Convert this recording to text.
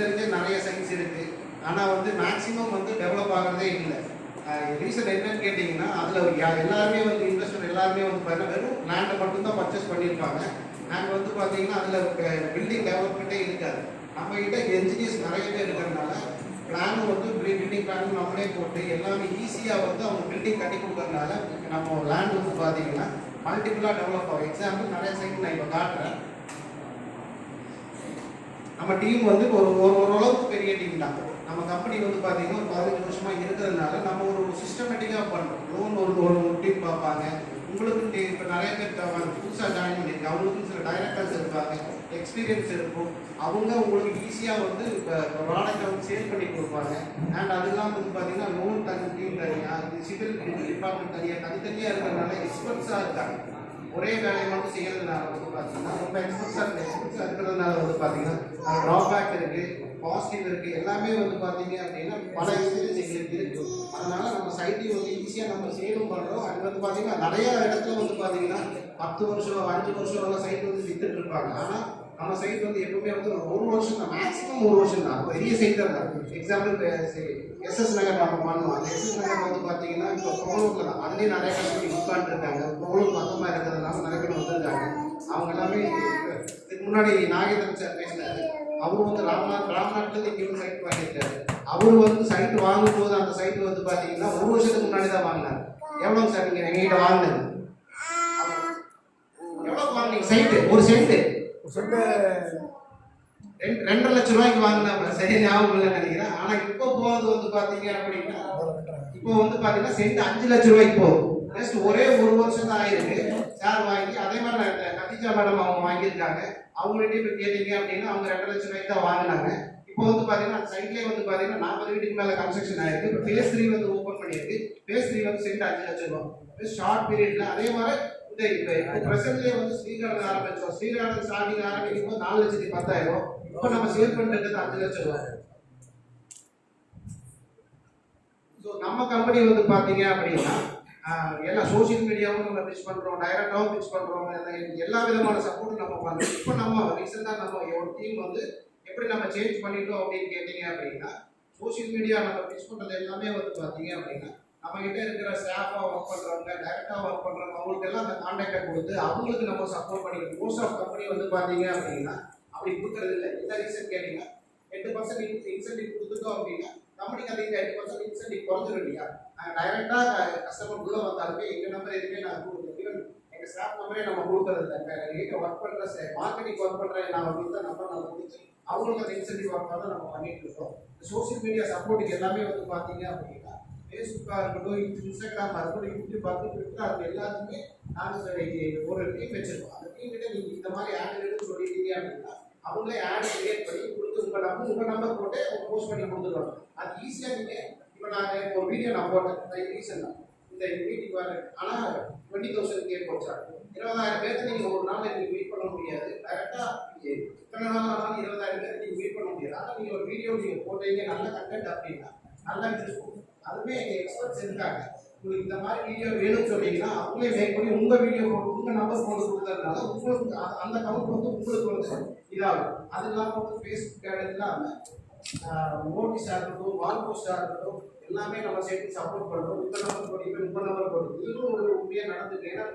தெரிஞ்ச நிறைய சயின்ஸ் இருக்கு. ஆனால் வந்து மேக்ஸிமம் வந்து டெவலப் ஆகிறதே இல்லை. ரீசன் என்னன்னு கேட்டிங்கன்னா அதில் எல்லாருமே வந்து இன்வெஸ்டர் எல்லாருமே வந்து பார்த்தீங்கன்னா வெறும் லேண்டை மட்டும்தான் பர்ச்சேஸ் பண்ணியிருப்பாங்க. நாங்கள் வந்து பார்த்தீங்கன்னா அதில் பில்டிங் டெவலப்மெண்ட்டே இருக்காது. நம்ம கிட்ட என்ஜினியர்ஸ் நிறைய பேர் இருக்கிறதுனால பிளானும் வந்து பில்டிங் பிளானும் நம்மளே போட்டு எல்லாமே ஈஸியாக வந்து அவங்க பில்டிங் கட்டி கொடுக்கறதுனால நம்ம லேண்ட் வந்து பார்த்தீங்கன்னா மல்டிபிளாக டெவலப் ஆகும். எக்ஸாம்பிள் நிறைய சைட் நான் இப்போ காட்டுறேன். நம்ம டீம் வந்து ஒரு ஒரு ஓரளவுக்கு பெரிய டீம் தான். நம்ம கம்பெனி வந்து பார்த்தீங்கன்னா ஒரு பதினஞ்சு வருஷமா இருக்கிறதுனால நம்ம ஒரு சிஸ்டமேட்டிக்காக பண்ணுறோம். லோன் ஒரு ஒரு டீம் பார்ப்பாங்க. உங்களுக்கு இப்போ நிறைய பேர் புதுசாக ஜாயின் பண்ணியிருக்காங்க. அவங்களுக்கும் சில டைரக்டர்ஸ் இருப்பாங்க. எக்ஸ்பீரியன்ஸ் இருக்கும். அவங்க உங்களுக்கு ஈஸியாக வந்து இப்போ ப்ராடக்டை வந்து சேல் பண்ணி கொடுப்பாங்க. அண்ட் அது இல்லாமல் வந்து பார்த்தீங்கன்னா லோன் தனி டீம் தனியாக சிவில் டிபார்ட்மெண்ட் தனியாக தனித்தனியாக இருக்கிறதுனால எக்ஸ்பர்ட்ஸாக இருக்காங்க. ஒரே வேலையை மட்டும் செய்யறதுனால வந்து பார்த்தீங்கன்னா ரொம்ப எக்ஸ்பர்ட்ஸாக எக்ஸ்பர்ட்ஸாக இருக்கிறதுனால பார்த்தீங்கன்னா ட்ராபேக் இருக்குது பாசிட்டிவ் இருக்குது எல்லாமே வந்து பார்த்தீங்க அப்படின்னா பல எக்ஸ்பீரியன்ஸ் எங்களுக்கு இருக்குது அதனால் நம்ம சைட்டையும் வந்து ஈஸியாக நம்ம சேலும் பண்ணுறோம் அது வந்து பார்த்தீங்கன்னா நிறையா இடத்துல வந்து பார்த்தீங்கன்னா பத்து வருஷம் அஞ்சு வருஷம் எல்லாம் சைட் வந்து வித்துட்டு இருப்பாங்க. ஆனால் நம்ம சைட் வந்து எப்பவுமே வந்து ஒரு வருஷம் தான் மேக்ஸிமம் ஒரு வருஷம் தான். பெரிய சைட் தான். எக்ஸாம்பிள் எஸ்எஸ் நகர் நம்ம பண்ணுவோம் அந்த எஸ்எஸ் நகர் வந்து பார்த்தீங்கன்னா இப்போ புகழூரில் தான். அதுலேயும் நிறைய கம்பெனி உட்காந்துருக்காங்க புகழூர் பக்கமாக இருக்கிறதுனால நிறைய பேர் வந்திருக்காங்க. அவங்க எல்லாமே இதுக்கு முன்னாடி நாகேந்திரன் சார் பேசினாரு. அவர் வந்து ராம்நாத் ராம்நாட்லேருந்து இங்கே ஒரு சைட் வாங்கியிருக்காரு. அவரு வந்து சைட் வாங்கும் போது அந்த சைட் வந்து பார்த்தீங்கன்னா ஒரு வருஷத்துக்கு முன்னாடி தான் வாங்கினார். எவ்வளோ சார் நீங்கள் எங்ககிட்ட வாங்கினது? எவ்வளோ வாங்கினீங்க? சைட்டு ஒரு சென்ட்டு ரெண்டு ரெண்டரை லட்சம் ரூபாய்க்கு வாங்கினாங்க சரி ஞாபகம் இல்லைன்னு நினைக்கிறேன். ஆனால் இப்போ போகிறது வந்து பார்த்தீங்க அப்படின்னா இப்போ வந்து பார்த்தீங்கன்னா சென்ட் அஞ்சு லட்சம் ரூபாய்க்கு போகும் ஜஸ்ட் ஒரே ஒரு வருஷம் தான் ஆயிருக்கு. சார் வாங்கி அதே மாதிரி நான் இந்த கத்திஜா மேடம் அவங்க வாங்கியிருக்காங்க. அவங்கள்ட்ட இப்போ கேட்டீங்க அப்படின்னா அவங்க ரெண்டு லட்சம் ரூபாய்க்கு தான் வாங்கினாங்க. இப்போ வந்து பார்த்தீங்கன்னா சைட்லேயே வந்து பார்த்தீங்கன்னா நாற்பது வீட்டுக்கு மேலே கன்ஸ்ட்ரக்ஷன் ஆயிருக்கு. இப்போ ஃபேஸ் த்ரீ வந்து ஓப்பன் பண்ணியிருக்கு. ஃபேஸ் த்ரீ வந்து சென்ட் அஞ்சு லட்சம் ரூபாய். ஷார்ட் பீரியடில் அதே மாதிரி இந்த இப்போ ப்ரெசென்ட்லேயே வந்து ஸ்ரீகாரம் ஆரம்பிச்சோம். ஸ்ரீகாரம் ஸ்டார்டிங் ஆரம்பிக்கும் போது நாலு லட்சத்தி பத்தாயிரம். இப்போ நம்ம சேல் பண்ணுறது அஞ்சு லட்சம் ரூபாய். ஸோ நம்ம கம்பெனி வந்து பார்த்தீங்க அப்படின்னா எல்லாம் எல்லா சோஷியல் மீடியாவும் நம்ம பிச் பண்ணுறோம் டைரக்டாகவும் பிச் பண்ணுறோம் எல்லா விதமான சப்போர்ட்டும் நம்ம பண்ணுறோம் இப்போ நம்ம ரீசெண்டாக நம்ம ஒரு டீம் வந்து எப்படி நம்ம சேஞ்ச் பண்ணிட்டோம் அப்படின்னு கேட்டீங்க அப்படின்னா சோஷியல் மீடியா நம்ம பிச் பண்ணுறது எல்லாமே வந்து பார்த்தீங்க அப்படின்னா நம்ம கிட்ட இருக்கிற ஸ்டாஃபாக ஒர்க் பண்ணுறவங்க டைரக்டாக ஒர்க் பண்ணுறவங்க அவங்களுக்கு எல்லாம் அந்த கான்டாக்டை கொடுத்து அவங்களுக்கு நம்ம சப்போர்ட் பண்ணிக்கிறோம் மோஸ்ட் ஆஃப் கம்பெனி வந்து பார்த்தீங்க அப்படின்னா அப்படி கொடுக்கறது இல்லை. என்ன ரீசன் கேட்டீங்கன்னா எட்டு பர்சன்ட் இன்சென்டிவ் கொடுத்துட்டோம் அப்படின்னா கம்பெனிக்கு அந்த எட்டு பர்சன்ட் நீ பிறந்துருவிங்க இல்லையா நாங்கள் டைரெக்டாக கஸ்டமர் உள்ளே வந்தாலுமே எங்கள் நம்பர் எதுவுமே நாங்கள் கொடுக்குறோம் ஈவன் எங்கள் ஸ்டாஃப் நம்பரே நம்ம கொடுக்குறது இல்லை எங்கள் ஒர்க் பண்ணுற மார்க்கெட்டிங் ஒர்க் பண்ணுற நான் கொடுத்த நம்பர் நம்ம கொடுத்து அவங்களுக்கு அந்த இன்சென்டிவ் ஒர்க் தான் நம்ம பண்ணிட்டு இருக்கோம். சோஷியல் மீடியா சப்போர்ட்டுக்கு எல்லாமே வந்து பார்த்தீங்க அப்படின்னா ஃபேஸ்புக்காக இருக்கட்டும் இன்ஸ்டாகிராமாக இருக்கட்டும் யூடியூப் இருக்கட்டும் ட்விட்டர் அது எல்லாத்துக்குமே நாங்கள் ஒரு டீம் வச்சிருக்கோம். அந்த டீம் கிட்ட நீங்கள் இந்த மாதிரி ஆட் எடுத்து சொல்லிட்டீங்க அப்படின்னா அவங்களே ஆட் கிரியேட் பண்ணி கொடுத்து உங்கள் நம்பர் உங்கள் நம்பர் போட்டு அவங்க போஸ்ட் பண்ணி கொடுத்துருவாங்க. அது ஈஸியாக நீங்கள் இப்போ நான் இப்போ ஒரு வீடியோ நான் போட்டேன். ரீசன் இந்த மீட்டிங் வர ஆனால் டுவெண்ட்டி தௌசண்ட் கேட் போச்சா இருபதாயிரம் பேர்த்து நீங்கள் ஒரு நாள் நீங்கள் மீட் பண்ண முடியாது. டேரெக்டாக இத்தனை நாள் ஆனாலும் இருபதாயிரம் பேர் நீங்கள் மீட் பண்ண முடியாது. ஆனால் நீங்கள் ஒரு வீடியோ நீங்கள் போட்டீங்க நல்ல கண்டென்ட் அப்படின்னா நல்லா இன்ட்ரெஸ்ட் போகும் எங்கள் எக்ஸ்பர்ட்ஸ் இருக்காங்க. உங்களுக்கு இந்த மாதிரி வீடியோ வேணும்னு சொன்னீங்கன்னா அவங்களே மேக் பண்ணி உங்கள் வீடியோ போட்டு உங்கள் நம்பர் போட்டு கொடுத்ததுனால உங்களுக்கு அந்த கவுண்ட் வந்து உங்களுக்கு வந்து இதாகும். அது இல்லாமல் வந்து ஃபேஸ்புக் ஆட் இல்லாமல் நோட்டீஸாக இருக்கட்டும் வால் போஸ்டாக இருக்கட்டும் எல்லாமே நம்ம சேர்த்து சப்போர்ட் பண்ணுறோம் உங்கள் நம்பர் போட்டு உங்கள் நம்பர் போட்டு. இதுவும் ஒரு உண்மையாக நடந்துருக்கு ஏன்னா